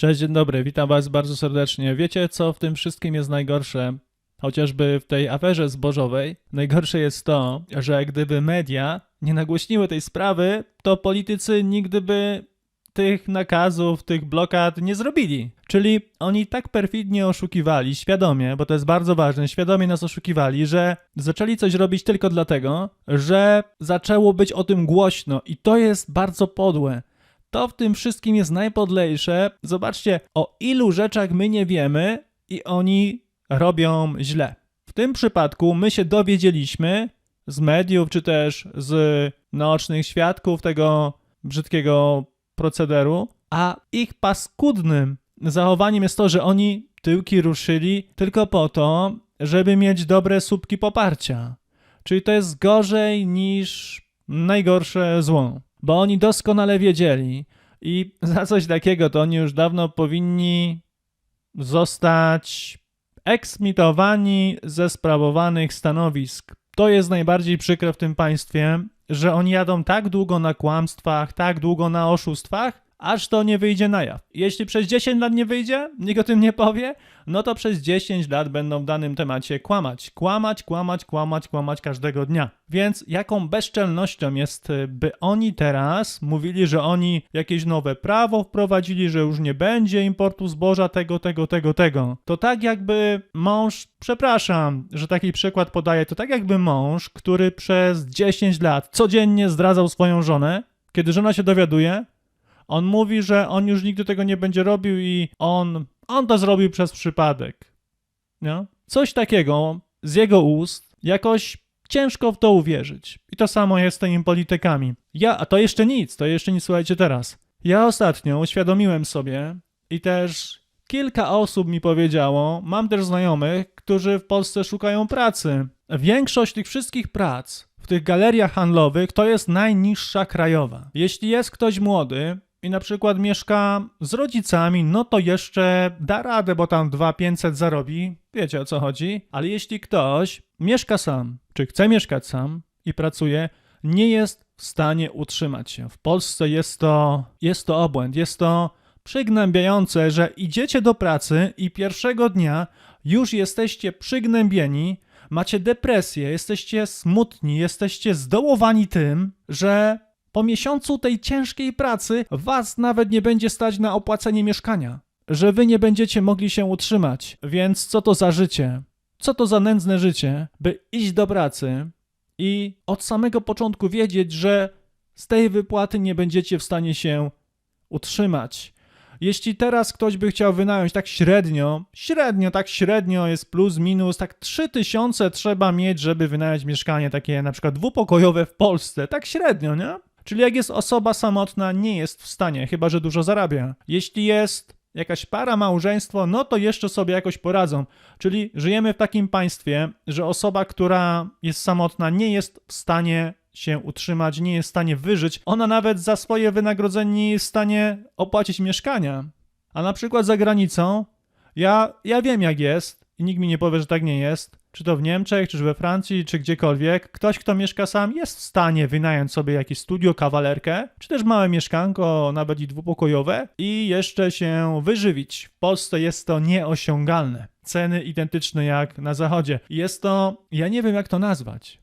Cześć, dzień dobry, witam Was bardzo serdecznie. Wiecie, co w tym wszystkim jest najgorsze? Chociażby w tej aferze zbożowej, najgorsze jest to, że gdyby media nie nagłośniły tej sprawy, to politycy nigdy by tych nakazów, tych blokad nie zrobili. Czyli oni tak perfidnie oszukiwali, świadomie, bo to jest bardzo ważne, świadomie nas oszukiwali, że zaczęli coś robić tylko dlatego, że zaczęło być o tym głośno i to jest bardzo podłe. To w tym wszystkim jest najpodlejsze. Zobaczcie, o ilu rzeczach my nie wiemy i oni robią źle. W tym przypadku my się dowiedzieliśmy z mediów, czy też z naocznych świadków tego brzydkiego procederu, a ich paskudnym zachowaniem jest to, że oni tyłki ruszyli tylko po to, żeby mieć dobre słupki poparcia. Czyli to jest gorzej niż najgorsze zło, bo oni doskonale wiedzieli i za coś takiego to oni już dawno powinni zostać eksmitowani ze sprawowanych stanowisk. To jest najbardziej przykre w tym państwie, że oni jadą tak długo na kłamstwach, tak długo na oszustwach, aż to nie wyjdzie na jaw. Jeśli przez 10 lat nie wyjdzie, nikt o tym nie powie, no to przez 10 lat będą w danym temacie kłamać. Kłamać, kłamać, kłamać, kłamać każdego dnia. Więc jaką bezczelnością jest, y, by oni teraz mówili, że oni jakieś nowe prawo wprowadzili, że już nie będzie importu zboża tego, tego, tego, tego. To tak jakby mąż, przepraszam, że taki przykład podaję, to tak jakby mąż, który przez 10 lat codziennie zdradzał swoją żonę, kiedy żona się dowiaduje, on mówi, że on już nigdy tego nie będzie robił i on, on to zrobił przez przypadek. Nie? Coś takiego z jego ust jakoś ciężko w to uwierzyć. I to samo jest z tymi politykami. Ja, a to jeszcze nic, to jeszcze nic, słuchajcie teraz. Ja ostatnio uświadomiłem sobie i też kilka osób mi powiedziało, mam też znajomych, którzy w Polsce szukają pracy. Większość tych wszystkich prac w tych galeriach handlowych to jest najniższa krajowa. Jeśli jest ktoś młody i na przykład mieszka z rodzicami, no to jeszcze da radę, bo tam 2500 zarobi, wiecie o co chodzi. Ale jeśli ktoś mieszka sam, czy chce mieszkać sam i pracuje, nie jest w stanie utrzymać się. W Polsce jest to, jest to obłęd, jest to przygnębiające, że idziecie do pracy i pierwszego dnia już jesteście przygnębieni, macie depresję, jesteście smutni, jesteście zdołowani tym, że po miesiącu tej ciężkiej pracy was nawet nie będzie stać na opłacenie mieszkania, że wy nie będziecie mogli się utrzymać. Więc co to za życie? Co to za nędzne życie, by iść do pracy i od samego początku wiedzieć, że z tej wypłaty nie będziecie w stanie się utrzymać. Jeśli teraz ktoś by chciał wynająć tak średnio, średnio, tak średnio jest plus, minus, tak 3000 trzeba mieć, żeby wynająć mieszkanie takie na przykład dwupokojowe w Polsce, tak średnio, nie? Czyli jak jest osoba samotna, nie jest w stanie, chyba że dużo zarabia. Jeśli jest jakaś para, małżeństwo, no to jeszcze sobie jakoś poradzą. Czyli żyjemy w takim państwie, że osoba, która jest samotna, nie jest w stanie się utrzymać, nie jest w stanie wyżyć. Ona nawet za swoje wynagrodzenie nie jest w stanie opłacić mieszkania. A na przykład za granicą, ja, ja wiem jak jest i nikt mi nie powie, że tak nie jest. Czy to w Niemczech, czy we Francji, czy gdziekolwiek, ktoś, kto mieszka sam, jest w stanie wynająć sobie jakieś studio, kawalerkę, czy też małe mieszkanko, nawet i dwupokojowe, i jeszcze się wyżywić. W Polsce jest to nieosiągalne. Ceny identyczne jak na zachodzie. Jest to, ja nie wiem jak to nazwać.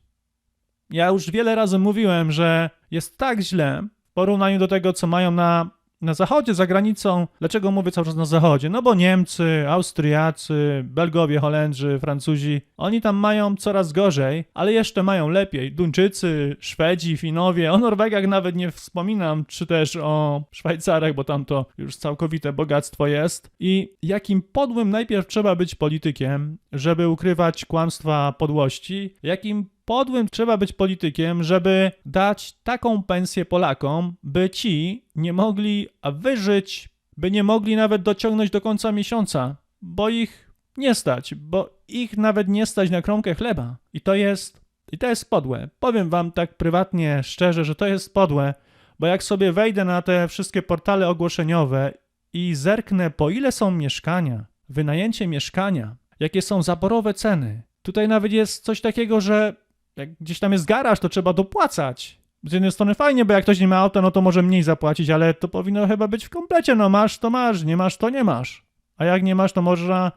Ja już wiele razy mówiłem, że jest tak źle w porównaniu do tego, co mają na, na zachodzie, za granicą. Dlaczego mówię cały czas na zachodzie? No bo Niemcy, Austriacy, Belgowie, Holendrzy, Francuzi, oni tam mają coraz gorzej, ale jeszcze mają lepiej. Duńczycy, Szwedzi, Finowie, o Norwegach nawet nie wspominam, czy też o Szwajcarach, bo tam to już całkowite bogactwo jest. I jakim podłym najpierw trzeba być politykiem, żeby ukrywać kłamstwa podłości, jakim podłym trzeba być politykiem, żeby dać taką pensję Polakom, by ci nie mogli wyżyć, by nie mogli nawet dociągnąć do końca miesiąca, bo ich nie stać, bo ich nawet nie stać na kromkę chleba. I to jest, i to jest podłe. Powiem wam tak prywatnie, szczerze, że to jest podłe, bo jak sobie wejdę na te wszystkie portale ogłoszeniowe i zerknę, po ile są mieszkania, wynajęcie mieszkania, jakie są zaborowe ceny. Tutaj nawet jest coś takiego, że jak gdzieś tam jest garaż, to trzeba dopłacać. z jednej strony fajnie, bo jak ktoś nie ma auta, no to może mniej zapłacić, ale to powinno chyba być w komplecie. No masz, to masz, nie masz, to nie masz. A jak nie masz, to można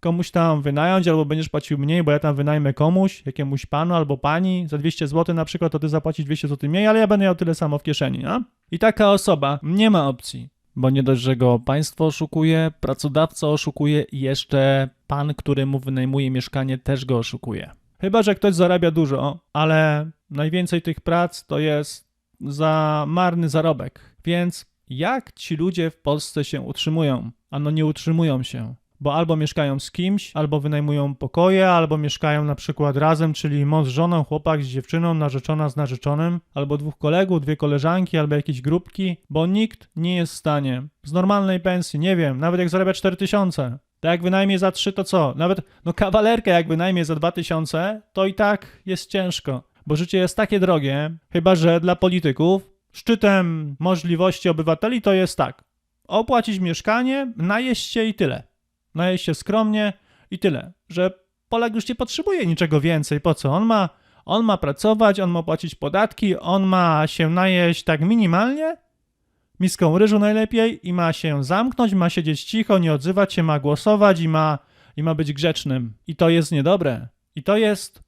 komuś tam wynająć, albo będziesz płacił mniej, bo ja tam wynajmę komuś, jakiemuś panu albo pani za 200 zł na przykład, to ty zapłacisz 200 zł mniej, ale ja będę miał tyle samo w kieszeni, no? I taka osoba nie ma opcji, bo nie dość, że go państwo oszukuje, pracodawca oszukuje i jeszcze pan, który mu wynajmuje mieszkanie też go oszukuje. Chyba, że ktoś zarabia dużo, ale najwięcej tych prac to jest za marny zarobek. Więc jak ci ludzie w Polsce się utrzymują? Ano nie utrzymują się, bo albo mieszkają z kimś, albo wynajmują pokoje, albo mieszkają na przykład razem, czyli mąż z żoną, chłopak z dziewczyną, narzeczona z narzeczonym, albo dwóch kolegów, dwie koleżanki, albo jakieś grupki, bo nikt nie jest w stanie z normalnej pensji, nie wiem, nawet jak zarabia 4000, to jak wynajmie za 3 to co? Nawet, no kawalerkę jak wynajmie za 2000, to i tak jest ciężko, bo życie jest takie drogie, chyba że dla polityków szczytem możliwości obywateli to jest tak, opłacić mieszkanie, najeść się i tyle. Najeść się skromnie i tyle, że Polak już nie potrzebuje niczego więcej, po co? On ma, on ma pracować, on ma płacić podatki, on ma się najeść tak minimalnie, miską ryżu najlepiej i ma się zamknąć, ma siedzieć cicho, nie odzywać się, ma głosować i ma, i ma być grzecznym. I to jest niedobre. I to jest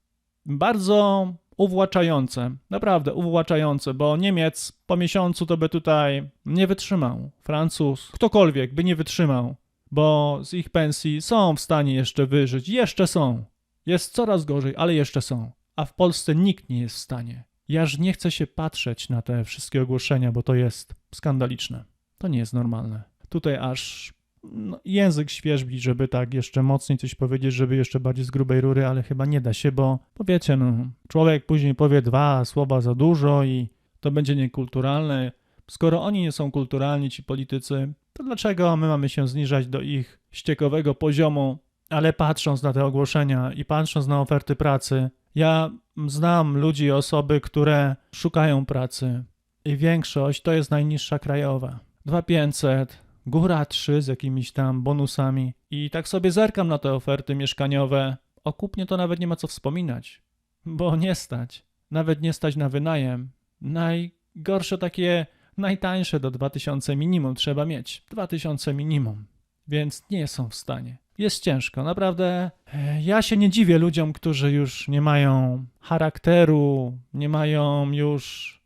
bardzo uwłaczające, naprawdę uwłaczające, bo Niemiec po miesiącu to by tutaj nie wytrzymał. Francuz, ktokolwiek by nie wytrzymał, bo z ich pensji są w stanie jeszcze wyżyć, jeszcze są. Jest coraz gorzej, ale jeszcze są. A w Polsce nikt nie jest w stanie. Ja aż nie chcę się patrzeć na te wszystkie ogłoszenia, bo to jest skandaliczne. To nie jest normalne. Tutaj aż no, język świeżbi, żeby tak jeszcze mocniej coś powiedzieć, żeby jeszcze bardziej z grubej rury, ale chyba nie da się, bo powiecie, no, człowiek później powie dwa słowa za dużo i to będzie niekulturalne. Skoro oni nie są kulturalni, ci politycy, to dlaczego my mamy się zniżać do ich ściekowego poziomu? Ale patrząc na te ogłoszenia i patrząc na oferty pracy, ja znam ludzi, osoby, które szukają pracy i większość to jest najniższa krajowa. 2500, góra 3 z jakimiś tam bonusami i tak sobie zerkam na te oferty mieszkaniowe. O kupnie to nawet nie ma co wspominać, bo nie stać. Nawet nie stać na wynajem. Najgorsze takie, najtańsze do 2000 minimum trzeba mieć. 2000 minimum. Więc nie są w stanie. Jest ciężko, naprawdę. e, Ja się nie dziwię ludziom, którzy już nie mają charakteru, nie mają już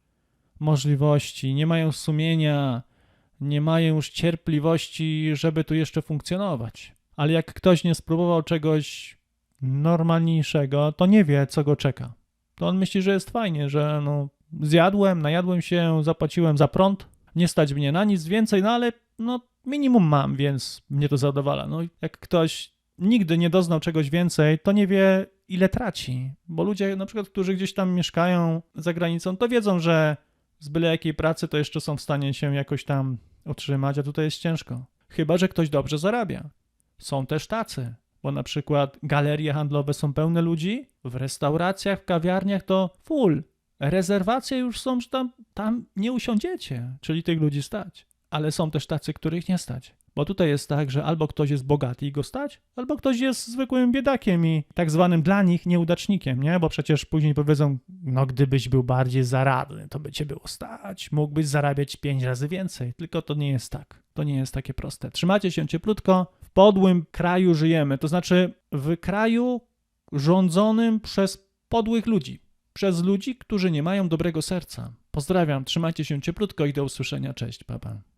możliwości, nie mają sumienia, nie mają już cierpliwości, żeby tu jeszcze funkcjonować. Ale jak ktoś nie spróbował czegoś normalniejszego, to nie wie, co go czeka. To on myśli, że jest fajnie, że no, zjadłem, najadłem się, zapłaciłem za prąd, nie stać mnie na nic więcej, no ale no, minimum mam, więc mnie to zadowala. No, jak ktoś nigdy nie doznał czegoś więcej, to nie wie, ile traci. Bo ludzie, na przykład, którzy gdzieś tam mieszkają za granicą, to wiedzą, że z byle jakiej pracy to jeszcze są w stanie się jakoś tam utrzymać, a tutaj jest ciężko. Chyba, że ktoś dobrze zarabia. Są też tacy, bo na przykład galerie handlowe są pełne ludzi, w restauracjach, w kawiarniach to full. Rezerwacje już są, że tam, tam nie usiądziecie, czyli tych ludzi stać. Ale są też tacy, których nie stać. Bo tutaj jest tak, że albo ktoś jest bogaty i go stać, albo ktoś jest zwykłym biedakiem i tak zwanym dla nich nieudacznikiem, nie? Bo przecież później powiedzą, no gdybyś był bardziej zaradny, to by cię było stać, mógłbyś zarabiać pięć razy więcej. Tylko to nie jest tak. To nie jest takie proste. Trzymacie się cieplutko, w podłym kraju żyjemy, to znaczy w kraju rządzonym przez podłych ludzi. Przez ludzi, którzy nie mają dobrego serca. Pozdrawiam, trzymajcie się cieplutko i do usłyszenia. Cześć, papa.